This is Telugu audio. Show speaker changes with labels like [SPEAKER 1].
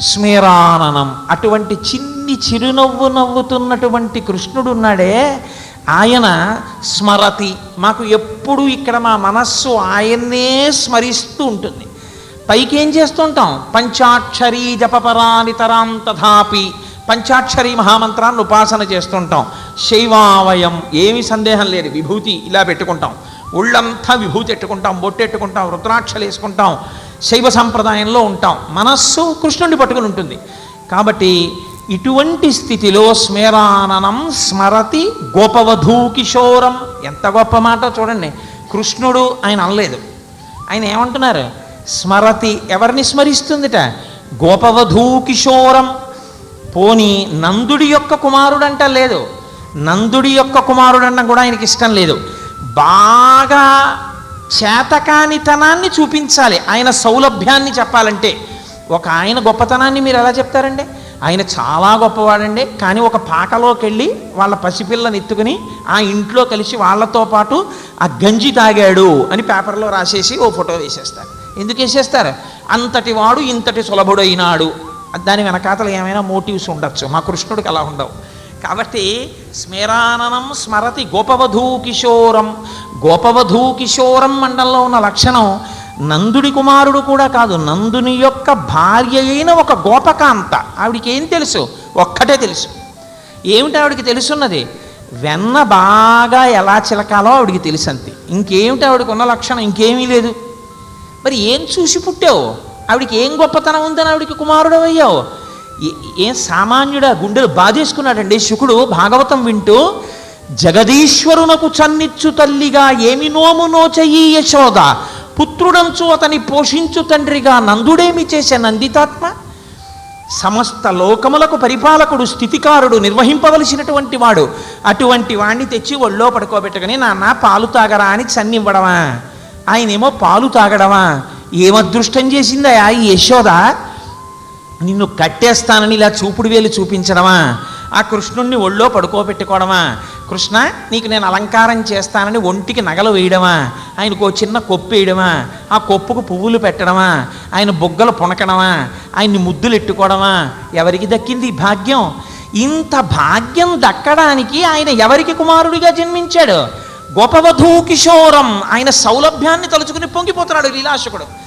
[SPEAKER 1] స్మీరాననం. అటువంటి చిన్ని చిరునవ్వు నవ్వుతున్నటువంటి కృష్ణుడు ఉన్నాడే. ఆయన స్మరతి. మాకు ఎప్పుడు ఇక్కడ మా మనస్సు ఆయన్నే స్మరిస్తూ ఉంటుంది. పైకి ఏం చేస్తుంటాం? పంచాక్షరీ జపపరానితరాం తథాపి. పంచాక్షరీ మహామంత్రాన్ని ఉపాసన చేస్తుంటాం. శైవావయం. ఏమి సందేహం లేదు. విభూతి ఇలా పెట్టుకుంటాం. ఒళ్ళంతా విభూతి ఎట్టుకుంటాం బొట్టెట్టుకుంటాం రుద్రాక్షలు వేసుకుంటాం. శైవ సంప్రదాయంలో ఉంటాం. మనస్సు కృష్ణుడిని పట్టుకుని ఉంటుంది. కాబట్టి ఇటువంటి స్థితిలో స్మేరాననం స్మరతి గోపవధూ కిశోరం ఎంత గొప్ప మాట చూడండి. కృష్ణుడు ఆయన అనలేదు. ఆయన ఏమంటున్నారు? స్మరతి ఎవరిని స్మరిస్తుందిట? గోపవధూ కిషోరం పోని నందుడి యొక్క కుమారుడంట లేదు. నందుడి యొక్క కుమారుడన్న కూడా ఆయనకి ఇష్టం లేదు. బాగా చేతకానితనాన్ని చూపించాలి. ఆయన సౌలభ్యాన్ని చెప్పాలంటే. ఒక ఆయన గొప్పతనాన్ని మీరు ఎలా చెప్తారండి? ఆయన చాలా గొప్పవాడండి. కానీ ఒక పాకలోకి వెళ్ళి వాళ్ళ పసిపిల్లని ఎత్తుకుని ఆ ఇంట్లో కలిసి వాళ్ళతో పాటు ఆ గంజి తాగాడు అని పేపర్లో రాసేసి ఓ ఫోటో వేసేస్తారు. ఎందుకు వేసేస్తారు? అంతటి వాడు ఇంతటి సులభుడైనాడు. దాని వెనకాతలు ఏమైనా మోటివ్స్ ఉండొచ్చు. మా కృష్ణుడికి అలా ఉండవు. కాబట్టి స్మిరాననం స్మరతి గోపవధూ కిశోరం గోపవధూ కిశోరం మండలంలో ఉన్న లక్షణం నందుడి కుమారుడు కూడా కాదు. నందుని యొక్క భార్య అయిన ఒక గోపకాంత. ఆవిడికి ఏం తెలుసు? ఒక్కటే తెలుసు. ఏమిటి ఆవిడికి తెలుసున్నది? వెన్న బాగా ఎలా చిలకాలో ఆవిడికి తెలుసు అంతే ఇంకేమిటి ఆవిడకి ఉన్న లక్షణం? ఇంకేమీ లేదు. మరి ఏం చూసి పుట్టావు? ఆవిడికి ఏం గొప్పతనం ఉందని ఆవిడికి కుమారుడు అయ్యావు ఏం సామాన్యుడా? గుండెలు బాధేసుకున్నాడండి శుకుడు. భాగవతం వింటూ జగదీశ్వరునకు చన్నిచ్చు తల్లిగా ఏమి నోము నోచయి యశోద? పుత్రుడంచు అతని పోషించు తండ్రిగా నందుడేమి చేసే నందితాత్మ? సమస్త లోకములకు పరిపాలకుడు స్థితికారుడు నిర్వహింపవలసినటువంటి వాడు. అటువంటి వాణ్ణి తెచ్చి ఒళ్ళో పడుకోబెట్టుకుని నాన్న పాలు తాగరా అని చన్నివ్వడమా? ఆయనేమో పాలు తాగడమా? ఏమదృష్టం చేసిందా ఈ యశోద? నిన్ను కట్టేస్తానని ఇలా చూపుడు వేలు చూపించడమా? ఆ కృష్ణుణ్ణి ఒళ్ళో పడుకోబెట్టుకోవడమా? కృష్ణ నీకు నేను అలంకారం చేస్తానని ఒంటికి నగలు వేయడమా? ఆయనకు ఒక చిన్న కొప్పు వేయడమా? ఆ కొప్పుకు పువ్వులు పెట్టడమా? ఆయన బొగ్గలు పునకడమా ఆయన్ని ముద్దులు ఎట్టుకోవడమా? ఎవరికి దక్కింది ఈ భాగ్యం? ఇంత భాగ్యం దక్కడానికి ఆయన ఎవరికి కుమారుడిగా జన్మించాడు? గోపవధూ కిషోరం ఆయన సౌలభ్యాన్ని తలుచుకుని పొంగిపోతున్నాడు లీలాశకుడు.